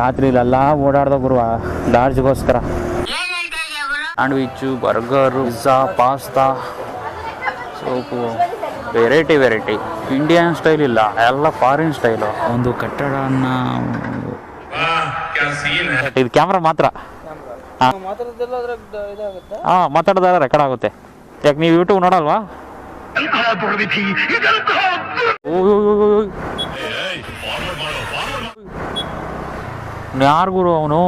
ರಾತ್ರಿ ಇಲ್ಲೆಲ್ಲ ಓಡಾಡ್ದ ಗುರುವ ಲಾಡ್ಜ್ಗೋಸ್ಕರ sandwich burger pizza pasta soup variety variety Indian style ಇಲ್ಲ ಎಲ್ಲ ಫಾರಿನ್ ಸ್ಟೈಲು ಒಂದು ಕಟ್ಟಡ ಇದು ಕ್ಯಾಮ್ರಾ ಮಾತ್ರ. ಹಾಂ ಮಾತಾಡಿದ್ರೆ ರೆಕಾರ್ಡ್ ಆಗುತ್ತೆ. ಯಾಕೆ ನೀವು ಯೂಟ್ಯೂಬ್ ನೋಡಲ್ವಾ? ಯಾರು ಗುರು ಅವನು?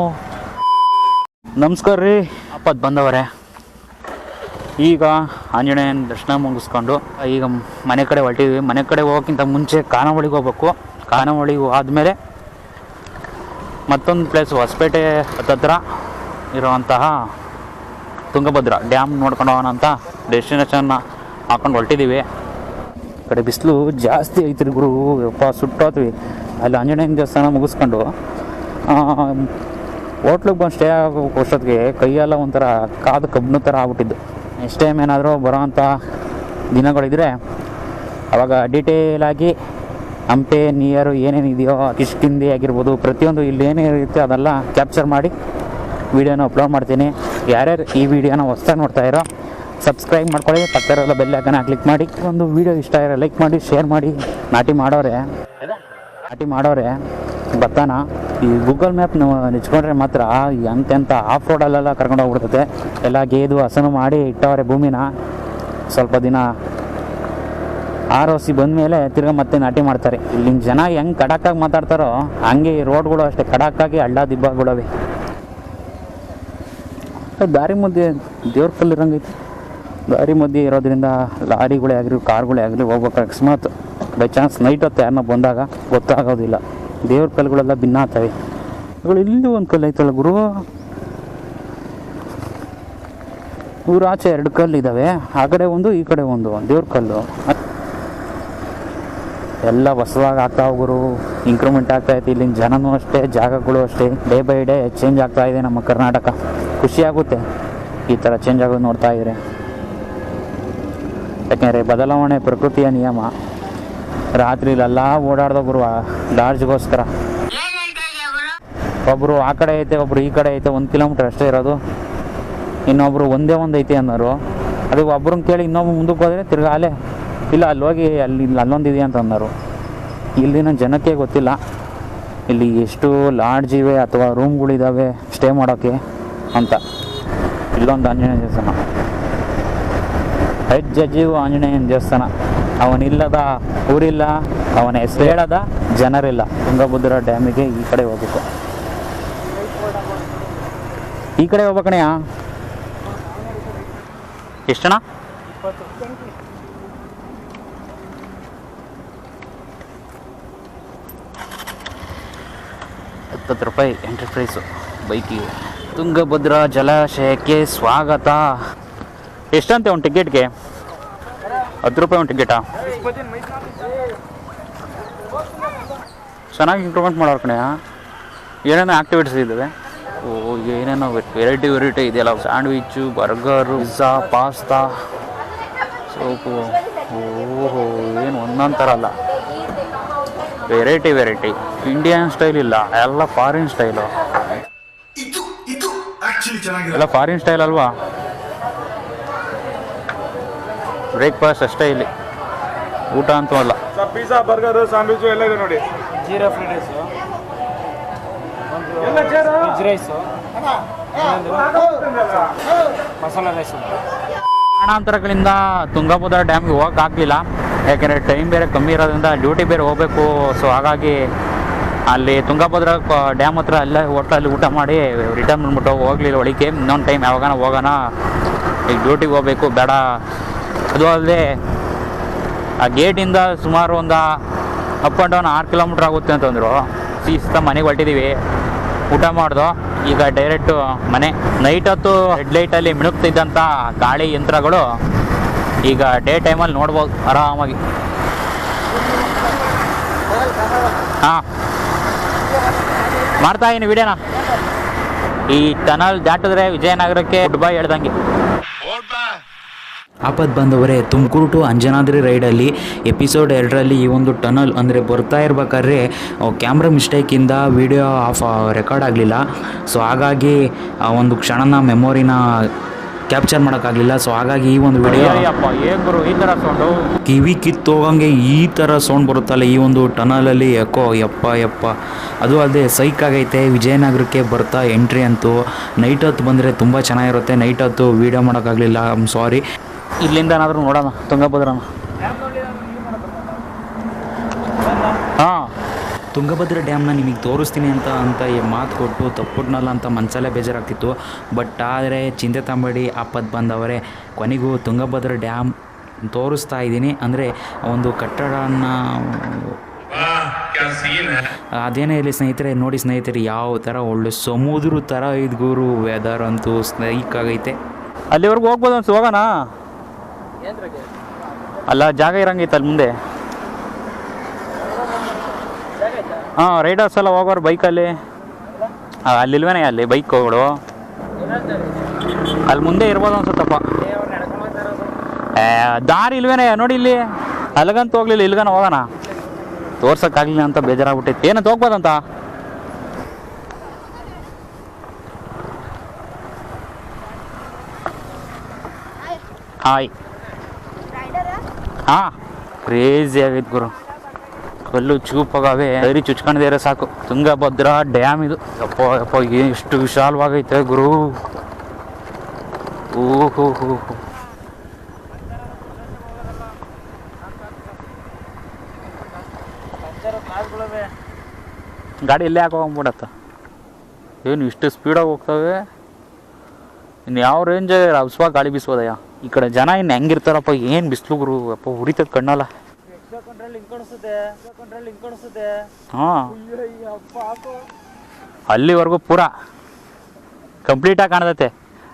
ನಮಸ್ಕಾರ ರೀ ಅಪ್ಪದ್ ಬಂದವರೇ. ಈಗ ಆಂಜನೇಯನ ದರ್ಶನ ಮುಗಿಸ್ಕೊಂಡು, ಈಗ ಮನೆ ಕಡೆ ಹೊರಟಿದ್ವಿ. ಮನೆ ಕಡೆ ಹೋಗೋಕ್ಕಿಂತ ಮುಂಚೆ ಖಾನಾವಳಿಗೆ ಹೋಗ್ಬೇಕು. ಖಾನಾವಳಿಗೆ ಆದಮೇಲೆ ಮತ್ತೊಂದು ಪ್ಲೇಸ್ ಹೊಸಪೇಟೆ ಹತ್ತತ್ರ ಇರುವಂತಹ ತುಂಗಭದ್ರಾ ಡ್ಯಾಮ್ ನೋಡ್ಕೊಂಡು ಹೋಗೋಣ ಅಂತ ಡೆಸ್ಟಿನೇಷನ್ನ ಹಾಕೊಂಡು ಹೊರಟಿದ್ದೀವಿ ಕಡೆ ಬಿಸಿಲು ಜಾಸ್ತಿ ಐತ್ರಿ ಗುರು. ಯಪ್ಪ, ಸುಟ್ಟೋತ್ವಿ. ಅಲ್ಲಿ ಆಂಜನೇಯನ ದೇವಸ್ಥಾನ ಮುಗಿಸ್ಕೊಂಡು ಹೋಟ್ಲಿಗೆ ಬಂದು ಸ್ಟೇ ಆಗೋ ಹೊಸದ್ಗೆ ಕೈಯೆಲ್ಲ ಒಂಥರ ಕಾದು ಕಬ್ಬಿನ ಥರ ಆಗ್ಬಿಟ್ಟಿದ್ದು. ನೆಕ್ಸ್ಟ್ ಟೈಮ್ ಏನಾದರೂ ಬರೋವಂಥ ದಿನಗಳಿದ್ರೆ ಅವಾಗ ಡೀಟೇಲ್ ಆಗಿ ಹಂಪೆ ನಿಯರು ಏನೇನಿದೆಯೋ ಕಿಷ್ಕಿಂದಿ ಆಗಿರ್ಬೋದು, ಪ್ರತಿಯೊಂದು ಇಲ್ಲಿ ಏನೇನಿರುತ್ತೆ ಅದೆಲ್ಲ ಕ್ಯಾಪ್ಚರ್ ಮಾಡಿ ವಿಡಿಯೋನ ಅಪ್ಲೋಡ್ ಮಾಡ್ತೀನಿ. ಯಾರ್ಯಾರು ಈ ವಿಡಿಯೋನ ಹೊಸ್ದಾಗಿ ನೋಡ್ತಾ ಇರೋ ಸಬ್ಸ್ಕ್ರೈಬ್ ಮಾಡ್ಕೊಳ್ಳಿ. ಪಕ್ಕದಲ್ಲ ಬೆಲ್ ಹಾಕೋಣ ಕ್ಲಿಕ್ ಮಾಡಿ. ಒಂದು ವಿಡಿಯೋ ಇಷ್ಟ ಇರೋ ಲೈಕ್ ಮಾಡಿ ಶೇರ್ ಮಾಡಿ. ನಾಟಿ ಮಾಡೋರೆ. ನಾಟಿ ಮಾಡೋರೆ. ಭತ್ತನ ಈ ಗೂಗಲ್ ಮ್ಯಾಪ್ ನೆಚ್ಕೊಂಡ್ರೆ ಮಾತ್ರ ಎಂತೆಂಥ ಆಫ್ ರೋಡಲ್ಲೆಲ್ಲ ಕರ್ಕೊಂಡು ಹೋಗ್ಬಿಡ್ತದೆ ಎಲ್ಲ ಗೇದು ಹಸನು ಮಾಡಿ ಇಟ್ಟವ್ರೆ ಭೂಮಿನ. ಸ್ವಲ್ಪ ದಿನ ಆರ್ ಒ ಸಿ ಬಂದಮೇಲೆ ತಿರ್ಗಾ ಮತ್ತೆ ನಾಟಿ ಮಾಡ್ತಾರೆ. ಇಲ್ಲಿನ ಜನ ಹೆಂಗೆ ಕಡಕ್ಕಾಗಿ ಮಾತಾಡ್ತಾರೋ ಹಂಗೆ ಈ ರೋಡ್ಗಳು ಅಷ್ಟೇ ಕಡಕ್ಕಾಗಿ ಹಳ್ಳ ದಿಬ್ಬಗಳವೆ ದಾರಿ ಮಧ್ಯೆ ದೇವ್ರ ಕಲ್ಲು ಇರಂಗೈತಿ ದಾರಿ ಮಧ್ಯೆ ಇರೋದ್ರಿಂದ ಲಾರಿಗಳೇ ಆಗಲಿ, ಕಾರ್ಗಳೇ ಆಗಲಿ ಹೋಗ್ಬೇಕು ಅಕಸ್ಮಾತ್ ಬೈ ಚಾನ್ಸ್ ನೈಟ್ ಹೊತ್ತು ಯಾರನ್ನ ಬಂದಾಗ ಗೊತ್ತಾಗೋದಿಲ್ಲ. ದೇವ್ರ ಕಲ್ಲುಗಳೆಲ್ಲ ಭಿನ್ನ ಆಗ್ತವೆ. ಇಲ್ಲಿ ಒಂದು ಕಲ್ಲು ಐತಲ್ಲ ಗುರು? ಊರ ಆಚೆ ಎರಡು ಕಲ್ಲು ಇದ್ದಾವೆ ಆ ಕಡೆ ಒಂದು, ಈ ಕಡೆ ಒಂದು, ದೇವ್ರ ಕಲ್ಲು. ಎಲ್ಲ ಹೊಸದಾಗಿ ಆಗ್ತಾ ಗುರು. ಇಂಕ್ರೂವ್ಮೆಂಟ್ ಆಗ್ತಾ ಐತೆ, ಇಲ್ಲಿನ ಜನನೂ ಅಷ್ಟೇ, ಜಾಗಗಳು ಅಷ್ಟೇ. ಡೇ ಬೈ ಡೇ ಚೇಂಜ್ ಆಗ್ತಾ ಇದೆ ನಮ್ಮ ಕರ್ನಾಟಕ. ಖುಷಿಯಾಗುತ್ತೆ ಈ ಥರ ಚೇಂಜ್ ಆಗೋದು ನೋಡ್ತಾ ಇದ್ರೆ. ಯಾಕೆಂದರೆ ಬದಲಾವಣೆ ಪ್ರಕೃತಿಯ ನಿಯಮ. ರಾತ್ರಿ ಇಲ್ಲೆಲ್ಲ ಓಡಾಡ್ದ ಗುರುವ ಲಾಡ್ಜ್ಗೋಸ್ಕರ ಒಬ್ಬರು ಆ ಕಡೆ ಐತೆ, ಒಬ್ರು ಈ ಕಡೆ ಐತೆ, ಒಂದು ಕಿಲೋಮೀಟ್ರ್ ಅಷ್ಟೇ ಇರೋದು. ಇನ್ನೊಬ್ರು ಒಂದೇ ಒಂದು ಐತೆ ಅನ್ನೋರು. ಅದು ಒಬ್ರನ್ನ ಕೇಳಿ ಇನ್ನೊಬ್ಬರು ಮುಂದಕ್ಕೆ ಹೋದ್ರೆ ತಿರ್ಗಾ ಅಲ್ಲೇ, ಇಲ್ಲ ಅಲ್ಲಿ ಹೋಗಿ ಅಲ್ಲಿ, ಇಲ್ಲಿ ಅಲ್ಲೊಂದು ಇದೆ ಅಂತ ಅಂದರು. ಇಲ್ಲಿನ ಜನಕ್ಕೆ ಗೊತ್ತಿಲ್ಲ. ಇಲ್ಲಿ ಎಷ್ಟು ಲಾಡ್ಜ್ ಇವೆ ಅಥವಾ ರೂಮ್ಗಳಿದ್ದಾವೆ ಸ್ಟೇ ಮಾಡೋಕ್ಕೆ ಅಂತ. ಇಲ್ಲೊಂದು ಆಂಜನೇಯ ದೇವಸ್ಥಾನ ಹೆಜ್ಜಜ್ಜಿವು ಆಂಜನೇಯನ ದೇವಸ್ಥಾನ. ಅವನಿಲ್ಲದ ಊರಿಲ್ಲ, ಅವನ ಹೆಸರು ಹೇಳದ ಜನರಿಲ್ಲ. ತುಂಗಭದ್ರಾ ಡ್ಯಾಮಿಗೆ ಈ ಕಡೆ ಹೋಗ್ಬೇಕು. ಈ ಕಡೆ ಹೋಗ್ಬೇಕಣಯ್ಯ ಎಷ್ಟಣ ಇಪ್ಪತ್ತು ರೂಪಾಯಿ ಎಂಟರ್ಪ್ರೈಸು. ಬೈಕಿಗೆ. ತುಂಗಭದ್ರಾ ಜಲಾಶಯಕ್ಕೆ ಸ್ವಾಗತ. ಎಷ್ಟಂತೆ ಒಂದು ಟಿಕೆಟ್ಗೆ ಹತ್ತು ರೂಪಾಯಿ ಒಂದು ಟಿಕೆಟಾ ಚೆನ್ನಾಗಿ ಇಂಪ್ರೂವ್ಮೆಂಟ್ ಮಾಡೋರು ಕಣೆ ಏನೇನೋ ಆ್ಯಕ್ಟಿವಿಟೀಸ್ ಇದ್ದಾವೆ ಓ ಏನೇನೋ ವೆರೈಟಿ ವೆರೈಟಿ ಇದೆಯಲ್ಲ sandwich burger pizza pasta soup ಓಹೋ ಏನು ಒಂದೊಂದು ಥರ ಅಲ್ಲ. ವೆರೈಟಿ ವೆರೈಟಿ ಇಂಡಿಯನ್ ಸ್ಟೈಲ್ ಇಲ್ಲ ಎಲ್ಲ ಫಾರಿನ್ ಸ್ಟೈಲು ಎಲ್ಲ ಫಾರಿನ್ ಸ್ಟೈಲ್ ಅಲ್ವಾ? ಬ್ರೇಕ್ಫಾಸ್ಟ್ ಅಷ್ಟೇ ಇಲ್ಲಿ. ಊಟ ಅಂತೂ ಅಲ್ಲ. ಸರ್ ಪಿಜ್ಜಾ ಬರ್ಗರ್ ಸ್ಯಾಂಡ್ವಿಚ್ ಎಲ್ಲ ಇದೆ ನೋಡಿ. Jeera fried rice. ಎಲ್ಲ ಚೇರು ವೆಜ್ ರೈಸು. ಮಸಾಲಾ ರೈಸು. ಕಾರಣಾಂತರಗಳಿಂದ ತುಂಗಭದ್ರಾ ಡ್ಯಾಮ್ಗೆ ಹೋಗಕ್ಕೆ ಆಗಲಿಲ್ಲ. ಯಾಕೆಂದರೆ ಟೈಮ್ ಬೇರೆ ಕಮ್ಮಿ ಇರೋದ್ರಿಂದ ಡ್ಯೂಟಿ ಬೇರೆ ಹೋಗಬೇಕು. ಸೊ ಹಾಗಾಗಿ ಅಲ್ಲಿ ತುಂಗಭದ್ರಾ ಡ್ಯಾಮ್ ಹತ್ರ ಎಲ್ಲ ಹೋಟ್ಲಲ್ಲಿ ಊಟ ಮಾಡಿ ರಿಟರ್ನ್ ಬಂದ್ಬಿಟ್ಟು ಹೋಗ್ಲಿಲ್ಲ. ಒಳಗೆ ಇನ್ನೊಂದು ಟೈಮ್ ಯಾವಾಗನ ಹೋಗೋಣ. ಈಗ ಡ್ಯೂಟಿಗೆ ಹೋಗಬೇಕು. ಬೇಡ. ಅದು ಅಲ್ಲದೆ ಆ ಗೇಟಿಂದ ಸುಮಾರು ಒಂದು ಅಪ್ ಆ್ಯಂಡ್ ಡೌನ್ ಆರು ಕಿಲೋಮೀಟ್ರ್ ಆಗುತ್ತೆ ಅಂತಂದರು ಸೀಸ್ತ ಮನೆಗೆ ಹೊರಟಿದ್ದೀವಿ ಊಟ ಮಾಡ್ದು. ಈಗ ಡೈರೆಕ್ಟು ಮನೆ. ನೈಟ್ ಹೊತ್ತು ಹೆಡ್ ಲೈಟಲ್ಲಿ ಮಿಣುಕ್ತಿದ್ದಂಥ ಗಾಳಿ ಯಂತ್ರಗಳು ಈಗ ಡೇ ಟೈಮಲ್ಲಿ ನೋಡ್ಬೋದು ಆರಾಮಾಗಿ. ಹಾಂ. ಮಾಡ್ತಾ ಇದೀನಿ, ವಿಡಿಯೋನ. ಈ ಟನಲ್ ದಾಟಿದ್ರೆ ವಿಜಯನಗರಕ್ಕೆ ಗುಡ್ ಬೈ ಹೇಳ್ದಂಗೆ. ಆಪತ್ ಬಂದವರೇ ತುಮಕೂರು ಟು ಅಂಜನಾದ್ರಿ ರೈಡಲ್ಲಿ ಎಪಿಸೋಡ್ ಎರಡರಲ್ಲಿ ಈ ಒಂದು ಟನಲ್ ಅಂದರೆ ಬರ್ತಾ ಇರ್ಬೇಕಾದ್ರೆ ಕ್ಯಾಮ್ರಾ ಮಿಸ್ಟೇಕಿಂದ ವಿಡಿಯೋ ಆಫ್ ರೆಕಾರ್ಡ್ ಆಗಲಿಲ್ಲ. ಸೊ ಹಾಗಾಗಿ ಆ ಒಂದು ಕ್ಷಣನ ಮೆಮೊರಿನ ಕ್ಯಾಪ್ಚರ್ ಮಾಡೋಕ್ಕಾಗಲಿಲ್ಲ. ಸೊ ಹಾಗಾಗಿ ಈ ಒಂದು ವಿಡಿಯೋ ಕಿವಿ ಕಿತ್ತು ಗುರು ಈ ಥರ ಸೌಂಡು ಕಿವಿ ಕಿತ್ತೋಗಂಗೆ ಈ ಥರ ಸೌಂಡ್ ಬರುತ್ತಲ್ಲ ಈ ಒಂದು ಟನಲಲ್ಲಿ? ಯಾಕೋ ಯಪ್ಪ ಯಪ್ಪ. ಅದು ಅಲ್ಲದೆ ಸೈಕ್ ಆಗೈತೆ ವಿಜಯನಗರಕ್ಕೆ ಬರ್ತಾ ಎಂಟ್ರಿ ಅಂತೂ. ನೈಟ್ ಹೊತ್ತು ಬಂದರೆ ತುಂಬ ಚೆನ್ನಾಗಿರುತ್ತೆ. ನೈಟ್ ಹೊತ್ತು ವೀಡಿಯೋ ಮಾಡೋಕ್ಕಾಗಲಿಲ್ಲ. ಸಾರಿ ಇಲ್ಲಿಂದ ಏನಾದರೂ ನೋಡೋಣ ತುಂಗಭದ್ರನ. ಹಾಂ. ತುಂಗಭದ್ರ ಡ್ಯಾಮ್ನ ನಿಮಗೆ ತೋರಿಸ್ತೀನಿ ಅಂತ ಅಂತ ಈ ಮಾತು ಕೊಟ್ಟು ತಪ್ಪುಟ್ನಲ್ಲ ಅಂತ ಮನಸಲ್ಲೇ ಬೇಜಾರಾಗ್ತಿತ್ತು. ಬಟ್ ಆದರೆ ಚಿಂತೆ ತಂಬಡಿ ಆಪತ್ ಬಂದವರೇ. ಕೊನೆಗೂ ತುಂಗಭದ್ರ ಡ್ಯಾಮ್ ತೋರಿಸ್ತಾ ಇದ್ದೀನಿ. ಅಂದರೆ ಒಂದು ಕಟ್ಟಡನ ಅದೇನೇ ಇಲ್ಲಿ ಸ್ನೇಹಿತರೆ ನೋಡಿ ಸ್ನೇಹಿತರೆ ಯಾವ ಥರ ಒಳ್ಳೆ ಸಮುದ್ರ ಥರ ಇದ್ಗೂರು ಗುರು ವೆದರ್ ಅಂತೂ ಸ್ನೇಹಿಕ್ ಆಗೈತೆ. ಅಲ್ಲಿವರೆಗೂ ಹೋಗ್ಬೋದು ಅನ್ಸು ಹೋಗೋಣ? ಅಲ್ಲ ಜಾಗ ಇರಂಗಿತ್ತು ಅಲ್ಲಿ ಮುಂದೆ. ಹಾಂ ರೈಡರ್ಸ್ ಎಲ್ಲ ಹೋಗೋರು ಬೈಕಲ್ಲಿ. ಅಲ್ಲಿಲ್ವೇನೆ ಅಲ್ಲಿ ಬೈಕ್ಗಳು. ಅಲ್ಲಿ ಮುಂದೆ ಇರ್ಬೋದು ಅನ್ಸುತ್ತಪ್ಪ. ದಾರಿ ಇಲ್ವೇನೆ ನೋಡಿ ಇಲ್ಲಿ. ಅಲ್ಗಂತ ಹೋಗ್ಲಿಲ್ಲ ಇಲ್ಲಿಗನ ಹೋಗೋಣ. ತೋರ್ಸೋಕ್ಕಾಗಲಿಲ್ಲ ಅಂತ ಬೇಜಾರಾಗ್ಬಿಟ್ಟಿತ್ತು ಏನಂತ ಹೋಗ್ಬೋದಂತ? ಹಾಯ್ ಹಾ ಕ್ರೇಜಿ ಆಗೈತೆ ಗುರು. ಕಲ್ಲು ಚೂಪಾಗವೆ ಸರಿ ಚುಚ್ಕೊಂಡಿದ್ದೀರ ಸಾಕು. ತುಂಗಭದ್ರಾ ಡ್ಯಾಮ್ ಇದು. ಅಪ್ಪ ಯಪ್ಪ ಎಷ್ಟು ವಿಶಾಲವಾಗೈತೆ ಗುರು. ಓಹೋ, ಹೋ ಗಾಡಿ ಇಲ್ಲೇ ಯಾಕೆ ಏನು ಇಷ್ಟು ಸ್ಪೀಡಾಗಿ ಹೋಗ್ತವೆ? ಇನ್ನು ಯಾವ ರೇಂಜ್ ರಬ್ಸ್ವಾ ಗಾಳಿ ಬೀಸ್ಬೋದಯ್ಯ? ಈ ಕಡೆ ಜನ ಇನ್ನು ಹೆಂಗಿರ್ತಾರಪ್ಪ, ಏನು ಬಿಸಿಲು ಗುರು, ಅಪ್ಪ ಉರಿತದ ಕಣ್ಣಲ್ಲ. ಹಾಕು ಅಲ್ಲಿವರೆಗೂ ಪೂರ ಕಂಪ್ಲೀಟಾಗಿ ಕಾಣ್ತೈತೆ.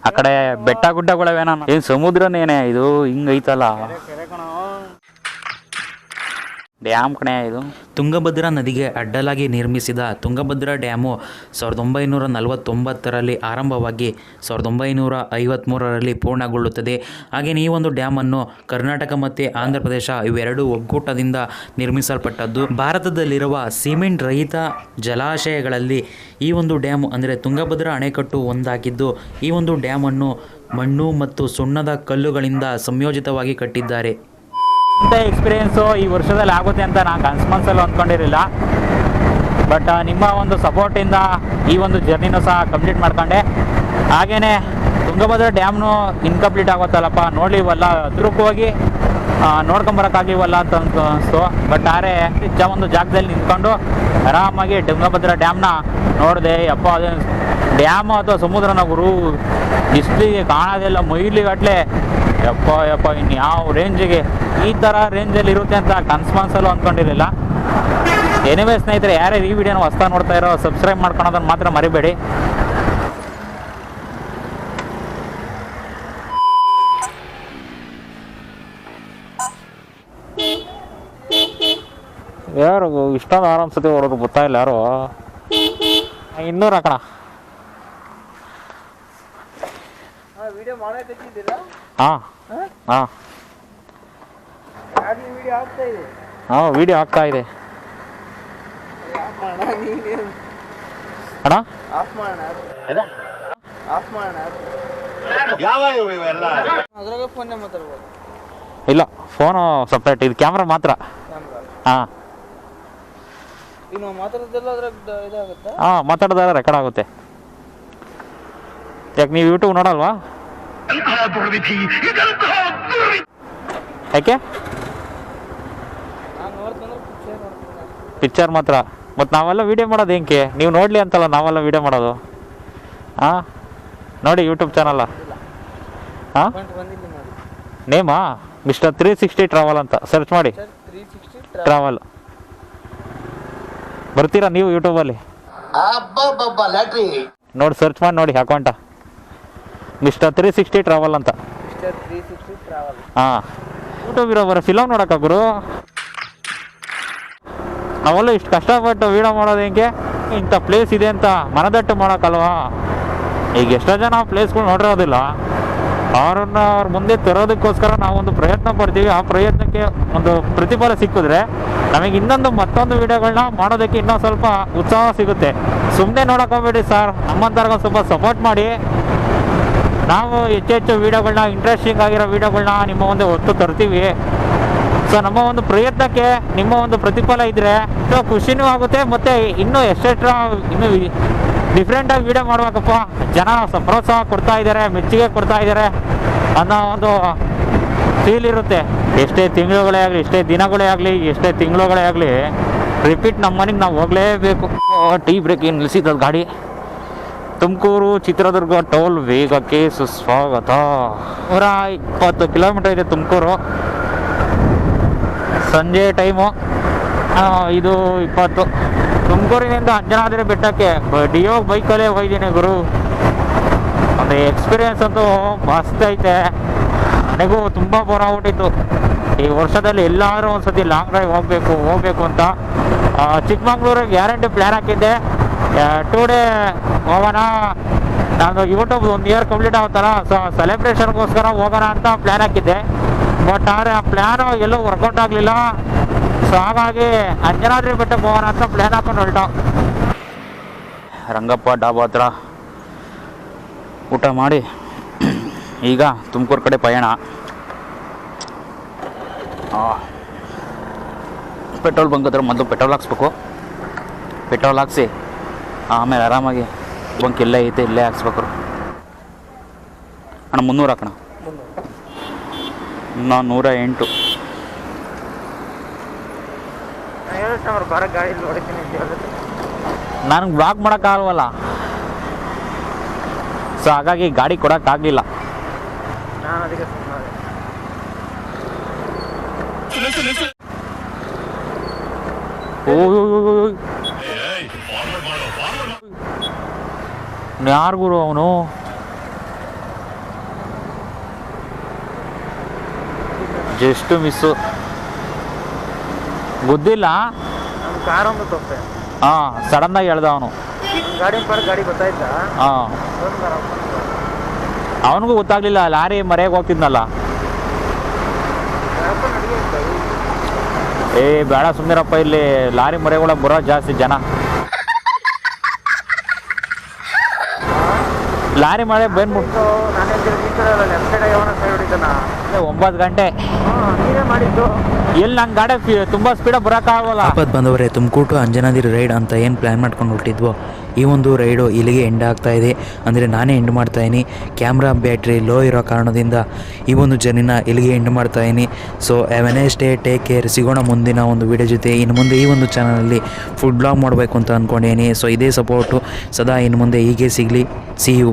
ಆ ಕಡೆ ಬೆಟ್ಟ ಗುಡ್ಡಗಳವೇನ. ಏನು ಸಮುದ್ರನೇನೆ, ಇದು ಹಿಂಗೈತಲ್ಲ. ಡ್ಯಾಮ್ ಕಣೆ ಇದು? ತುಂಗಭದ್ರಾ ನದಿಗೆ ಅಡ್ಡಲಾಗಿ ನಿರ್ಮಿಸಿದ ತುಂಗಭದ್ರಾ ಡ್ಯಾಮು ಸಾವಿರದ ಒಂಬೈನೂರ ನಲವತ್ತೊಂಬತ್ತರಲ್ಲಿ ಆರಂಭವಾಗಿ ಸಾವಿರದ ಒಂಬೈನೂರ ಐವತ್ತ್ಮೂರರಲ್ಲಿ ಪೂರ್ಣಗೊಳ್ಳುತ್ತದೆ. ಹಾಗೆಯೇ ಈ ಒಂದು ಡ್ಯಾಮನ್ನು ಕರ್ನಾಟಕ ಮತ್ತು ಆಂಧ್ರ ಪ್ರದೇಶ ಇವೆರಡು ಒಗ್ಗೂಟದಿಂದ ನಿರ್ಮಿಸಲ್ಪಟ್ಟದ್ದು. ಭಾರತದಲ್ಲಿರುವ ಸಿಮೆಂಟ್ ರಹಿತ ಜಲಾಶಯಗಳಲ್ಲಿ ಈ ಒಂದು ಡ್ಯಾಮ್ ಅಂದರೆ ತುಂಗಭದ್ರಾ ಅಣೆಕಟ್ಟು ಒಂದಾಗಿದ್ದು, ಈ ಒಂದು ಡ್ಯಾಮನ್ನು ಮಣ್ಣು ಮತ್ತು ಸುಣ್ಣದ ಕಲ್ಲುಗಳಿಂದ ಸಂಯೋಜಿತವಾಗಿ ಕಟ್ಟಿದ್ದಾರೆ. ಇಂಥ ಎಕ್ಸ್ಪೀರಿಯೆನ್ಸು ಈ ವರ್ಷದಲ್ಲಿ ಆಗುತ್ತೆ ಅಂತ ನಾನು ಕನ್ಸ್ಮನ್ಸಲ್ಲಿ ಅಂದ್ಕೊಂಡಿರಲಿಲ್ಲ. ಬಟ್ ನಿಮ್ಮ ಒಂದು ಸಪೋರ್ಟಿಂದ ಈ ಒಂದು ಜರ್ನಿನೂ ಸಹ ಕಂಪ್ಲೀಟ್ ಮಾಡ್ಕೊಂಡೆ. ಹಾಗೆಯೇ ತುಂಗಭದ್ರಾ ಡ್ಯಾಮ್ನು ಇನ್ಕಂಪ್ಲೀಟ್ ಆಗುತ್ತಲ್ಲಪ್ಪ, ನೋಡ್ಲಿವಲ್ಲ ಹತ್ರಕ್ಕೆ ಹೋಗಿ ನೋಡ್ಕೊಂಬರೋಕ್ಕಾಗ್ಲಿವಲ್ಲ ಅಂತ ಅನಿಸ್ತು. ಬಟ್ ಆದರೆ ಹೆಚ್ಚ ಒಂದು ಜಾಗದಲ್ಲಿ ನಿಂತ್ಕೊಂಡು ಆರಾಮಾಗಿ ತುಂಗಭದ್ರ ಡ್ಯಾಮ್ನ ನೋಡಿದೆ ಅಪ್ಪ ಅದು ಡ್ಯಾಮ್ ಅಥವಾ ಸಮುದ್ರನ ಗುರು ಇಷ್ಟಿಗೆ ಕಾಣೋದಿಲ್ಲ ಮೈಲಿಗಟ್ಲೆ ಯಪ್ಪ ಯಪ್ಪ ಇನ್ನು ಯಾವ ರೇಂಜಿಗೆ ಈ ಥರ ರೇಂಜಲ್ಲಿ ಇರುತ್ತೆ ಅಂತ ಕನ್ಸ್ಮಾನ್ಸಲ್ಲೂ ಅಂದ್ಕೊಂಡಿರಲಿಲ್ಲ ಏನಿವೆ ಸ್ನೇಹಿತರೆ ಯಾರೇ ಈ ವಿಡಿಯೋನ ಹೊಸ್ತಾ ನೋಡ್ತಾ ಇರೋ ಸಬ್ಸ್ಕ್ರೈಬ್ ಮಾಡ್ಕೊಳೋದನ್ನು ಮಾತ್ರ ಮರಿಬೇಡಿ. ಯಾರು ಇಷ್ಟೊಂದು ಆರಾಮ್ ಸತಿ ಹೊಡೋದು ಗೊತ್ತಾಗಿಲ್ಲ ಯಾರು? ಇನ್ನೂರ ಹಾಕೋಣ. ಹಾಂ. ಹಾಂ? ವಿಡಿಯೋ ಆಗ್ತಾ ಇದೆ? ಹಾಂ ವಿಡಿಯೋ ಆಗ್ತಾ ಇದೆ. ಆಫ್ ಮಾಡೋಣ ನೀನೇನು ಅಣ್ಣ ಇಲ್ಲ ಫೋನು ಸಪ್ರೇಟ್ ಇದು ಕ್ಯಾಮ್ರಾ ಮಾತ್ರ. ಕ್ಯಾಮ್ರಾ ಹಾಂ. ಹಾಂ ಮಾತಾಡಿದಾಗ ರೆಕಾರ್ಡ್ ಆಗುತ್ತೆ. ಯಾಕೆ ನೀವು ಯೂಟ್ಯೂಬ್ ನೋಡಲ್ವಾ? ಯಾಕೆ? ಪಿಕ್ಚರ್ ಮಾತ್ರ. ಮತ್ತೆ ನಾವೆಲ್ಲ ವೀಡಿಯೋ ಮಾಡೋದು ಹೆಂಗೆ? ನೀವು ನೋಡಲಿ ಅಂತಲ್ಲ ನಾವೆಲ್ಲ ವೀಡಿಯೋ ಮಾಡೋದು. ಹಾಂ ನೋಡಿ ಯೂಟ್ಯೂಬ್ ಚಾನಲ್ಲ ಹಾಂ ನೇಮಾ ಮಿಸ್ಟರ್ ತ್ರೀ ಸಿಕ್ಸ್ಟಿ ಟ್ರಾವೆಲ್ ಅಂತ. ಸರ್ಚ್ ಮಾಡಿ. ಟ್ರಾವೆಲ್ ಬರ್ತೀರಾ ನೀವು ಯೂಟ್ಯೂಬಲ್ಲಿ ನೋಡಿ ಸರ್ಚ್ ಮಾಡಿ ನೋಡಿ ಅಕೌಂಟ ಮಿಸ್ಟರ್ ತ್ರೀ ಸಿಕ್ಸ್ಟಿ ಟ್ರಾವೆಲ್ ಅಂತ. ಹಾಂ. ಯೂಟ್ಯೂಬ್ ಇರೋ ಬರೋ ಫಿಲಮ್ ನೋಡಕ್ಕ ಗುರು? ನಾವೆಲ್ಲ ಇಷ್ಟು ಕಷ್ಟಪಟ್ಟು ವೀಡಿಯೋ ಮಾಡೋದು ಹೆಂಗೆ? ಇಂಥ ಪ್ಲೇಸ್ ಇದೆ ಅಂತ ಮನದಟ್ಟು ಮಾಡೋಕ್ಕಲ್ವಾ? ಈಗ ಎಷ್ಟೋ ಜನ ಪ್ಲೇಸ್ಗಳು ನೋಡಿರೋದಿಲ್ಲ. ಅವ್ರನ್ನ ಅವ್ರ ಮುಂದೆ ತರೋದಕ್ಕೋಸ್ಕರ ನಾವೊಂದು ಪ್ರಯತ್ನ ಪಡ್ತೀವಿ. ಆ ಪ್ರಯತ್ನಕ್ಕೆ ಒಂದು ಪ್ರತಿಫಲ ಸಿಕ್ಕಿದ್ರೆ ನಮಗೆ ಇನ್ನೊಂದು ಮತ್ತೊಂದು ವಿಡಿಯೋಗಳನ್ನ ಮಾಡೋದಕ್ಕೆ ಇನ್ನೊಂದು ಸ್ವಲ್ಪ ಉತ್ಸಾಹ ಸಿಗುತ್ತೆ. ಸುಮ್ಮನೆ ನೋಡೋಕೋಬೇಡಿ ಹೋಗ್ಬೇಡಿ ಸರ್ ನಮ್ಮಂತರ್ಗ ಸ್ವಲ್ಪ ಸಪೋರ್ಟ್ ಮಾಡಿ. ನಾವು ಹೆಚ್ಚು ಹೆಚ್ಚು ವೀಡಿಯೋಗಳನ್ನ ಇಂಟ್ರೆಸ್ಟಿಂಗ್ ಆಗಿರೋ ವೀಡಿಯೋಗಳನ್ನ ನಿಮ್ಮ ಒಂದು ಹೊತ್ತು ತರ್ತೀವಿ. ಸೊ ನಮ್ಮ ಒಂದು ಪ್ರಯತ್ನಕ್ಕೆ, ನಿಮ್ಮ ಒಂದು ಪ್ರತಿಫಲ ಇದ್ದರೆ ಸೊ, ಖುಷಿನೂ ಆಗುತ್ತೆ, ಮತ್ತು ಇನ್ನೂ ಎಷ್ಟೆಷ್ಟು ಇನ್ನೂ ಡಿಫ್ರೆಂಟಾಗಿ ವೀಡಿಯೋ ಮಾಡ್ಬೇಕಪ್ಪ. ಜನ ಪ್ರೋತ್ಸಾಹ ಕೊಡ್ತಾ ಇದ್ದಾರೆ ಮೆಚ್ಚುಗೆ ಕೊಡ್ತಾ ಇದ್ದಾರೆ ಅನ್ನೋ ಒಂದು ಫೀಲ್ ಇರುತ್ತೆ. ಎಷ್ಟೇ ತಿಂಗಳುಗಳೇ ಆಗಲಿ, ಎಷ್ಟೇ ದಿನಗಳೇ ಆಗಲಿ, ಎಷ್ಟೇ ತಿಂಗಳುಗಳೇ ಆಗಲಿ ರಿಪೀಟ್ ನಮ್ಮ ಮನೆಗೆ ನಾವು ಹೋಗಲೇಬೇಕು. ಟೀ ಬ್ರೇಕ್ ಏನು ನಿಲ್ಲಿಸಿದ್ದು ಗಾಡಿ? ತುಮಕೂರು ಚಿತ್ರದುರ್ಗ ಟೋಲ್ ವೇಗಕ್ಕೆ ಸುಸ್ವಾಗತ. ನೂರ ಇಪ್ಪತ್ತು ಕಿಲೋಮೀಟರ್ ಇದೆ ತುಮಕೂರು. ಸಂಜೆ ಟೈಮು ಇದು ಇಪ್ಪತ್ತು. ತುಮಕೂರಿನಿಂದ ಅಂಜನಾದ್ರಿ ಬೆಟ್ಟಕ್ಕೆ ಡಿಯೋ ಬೈಕಲ್ಲೇ ಹೋಗಿದ್ದೀನಿ ಗುರು. ಒಂದು ಎಕ್ಸ್ಪೀರಿಯನ್ಸ್ ಅಂತೂ ಮಸ್ತ್ ಐತೆ. ನನಗೂ ತುಂಬ ಬೋರ್ ಆಗ್ಬಿಟ್ಟಿತ್ತು. ಈ ವರ್ಷದಲ್ಲಿ ಎಲ್ಲರೂ ಒಂದ್ಸತಿ ಲಾಂಗ್ ಡ್ರೈವ್ ಹೋಗಬೇಕು ಹೋಗಬೇಕು ಅಂತ. ಚಿಕ್ಕಮಂಗ್ಳೂರಿಗೆ ಗ್ಯಾರಂಟಿ ಪ್ಲ್ಯಾನ್ ಹಾಕಿದ್ದೆ. ಟೂ ಡೇ ಹೋಗೋಣ ನಾನು ಯೂಟ್ಯೂಬ್ ಒಂದು ಇಯರ್ ಕಂಪ್ಲೀಟ್ ಆಗುತ್ತಲ್ಲ ಸೊ ಸೆಲೆಬ್ರೇಷನ್ಗೋಸ್ಕರ ಹೋಗೋಣ ಅಂತ ಪ್ಲ್ಯಾನ್ ಹಾಕಿದ್ದೆ. ಬಟ್ ಆದರೆ ಆ ಪ್ಲ್ಯಾನು ಎಲ್ಲೂ ವರ್ಕೌಟ್ ಆಗಲಿಲ್ಲ. ಸೊ ಹಾಗಾಗಿ ಅಂಜನಾದ್ರಿ ಬೆಟ್ಟಕ್ಕೆ ಹೋಗೋಣ ಅಂತ ಪ್ಲ್ಯಾನ್ ಹಾಕೊಂಡು ಹೊರಟ. ರಂಗಪ್ಪ ಡಾಬಾ ಹತ್ರ ಊಟ ಮಾಡಿ, ಈಗ ತುಮಕೂರು ಕಡೆ ಪಯಣ. ಪೆಟ್ರೋಲ್ ಬಂಕ್ ಹತ್ರ ಮೊದಲು ಪೆಟ್ರೋಲ್ ಹಾಕ್ಸ್ಬೇಕು. ಪೆಟ್ರೋಲ್ ಹಾಕ್ಸಿ ಆಮೇಲೆ ಆರಾಮಾಗಿ ಬಂಕ್ ಇಲ್ಲೇ ಐತೆ, ಇಲ್ಲೇ ಹಾಕ್ಸ್ಬೇಕು ಅಣ್ಣ, ಮುನ್ನೂರು ಹಾಕಣ ನಾ ನೂರ ಎಂಟು. ನನಗೆ ಬ್ಲಾಕ್ ಮಾಡೋಕ್ಕಾಗಲ್ವಲ್ಲ ಸೊ ಹಾಗಾಗಿ ಗಾಡಿ ಕೊಡೋಕ್ಕಾಗಲಿಲ್ಲ ನಾನು ಯಾರು ಗುರು ಅವನು? ಜಸ್ಟ್ ಮಿಸ್ಸು ಗೊತ್ತಿಲ್ಲ? ಹಾ ಕಾರ್ ಒಂದು ತಪ್ಪೆ ಹಾಂ ಸಡನ್ನಾಗಿ ಹೇಳ್ದ ಅವನು. ಗಾಡಿ ಪರ್ ಗಾಡಿ ಗೊತ್ತಾಯ್ತಾ? ಹಾಂ. ಅವನಿಗೂ ಗೊತ್ತಾಗ್ಲಿಲ್ಲ ಲಾರಿ ಮರೆಯಾಗ ಹೋಗ್ತಿದ್ನಲ್ಲ. ಏ ಬೇಡ ಸುಮ್ಮನಿರಪ್ಪ ಇಲ್ಲಿ ಲಾರಿ ಮರೆಗಳ ಬರೋ ಜಾಸ್ತಿ ಜನ. ಲಾರಿ ಮಳೆ ಬಂದ್ಬಿಟ್ಟು ಒಂಬತ್ತು ಗಂಟೆ. ಹಾಂ ನೀವೇ ಮಾಡಿದ್ದು. ಎಲ್ಲಿ ನಂಗೆ ಗಾಡಿ ತುಂಬಾ ತುಂಬ ಸ್ಪೀಡಾಗಿ ಬರೋಕ್ಕಾಗಲ್ಲ ಆಪತ್ ಬಂದವರೇ ತುಮಕೂರು ಅಂಜನಾದಿರಿ ಅಂಜನಾದ್ರಿ ರೈಡ್ ಅಂತ ಏನು ಪ್ಲ್ಯಾನ್ ಮಾಡ್ಕೊಂಡು ಹೊರಟಿದ್ವೋ? ಈ ಒಂದು ರೈಡು ಇಲ್ಲಿಗೆ ಎಂಡ್ ಆಗ್ತಾ ಇದೆ. ಅಂದರೆ ನಾನೇ ಎಂಡ್ ಮಾಡ್ತಾ ಇದ್ದೀನಿ. ಕ್ಯಾಮ್ರಾ ಬ್ಯಾಟ್ರಿ ಲೋ ಇರೋ ಕಾರಣದಿಂದ ಈ ಒಂದು ಜರ್ನಿನ ಇಲ್ಲಿಗೆ ಎಂಡ್ ಮಾಡ್ತಾ ಇದ್ದೀನಿ. ಸೊ ಎ ಸ್ಟೇ ಟೇಕ್ ಕೇರ್ ಸಿಗೋಣ ಮುಂದಿನ ಒಂದು ವಿಡಿಯೋ ಜೊತೆ. ಇನ್ನು ಮುಂದೆ ಈ ಒಂದು ಚಾನಲಲ್ಲಿ ಫುಡ್ ಬ್ಲಾಗ್ ಮಾಡಬೇಕು ಅಂತ ಅಂದ್ಕೊಂಡಿದ್ದೀನಿ ಸೊ ಇದೇ ಸಪೋರ್ಟು ಸದಾ ಇನ್ನು ಮುಂದೆ ಹೀಗೆ ಸಿಗಲಿ. C you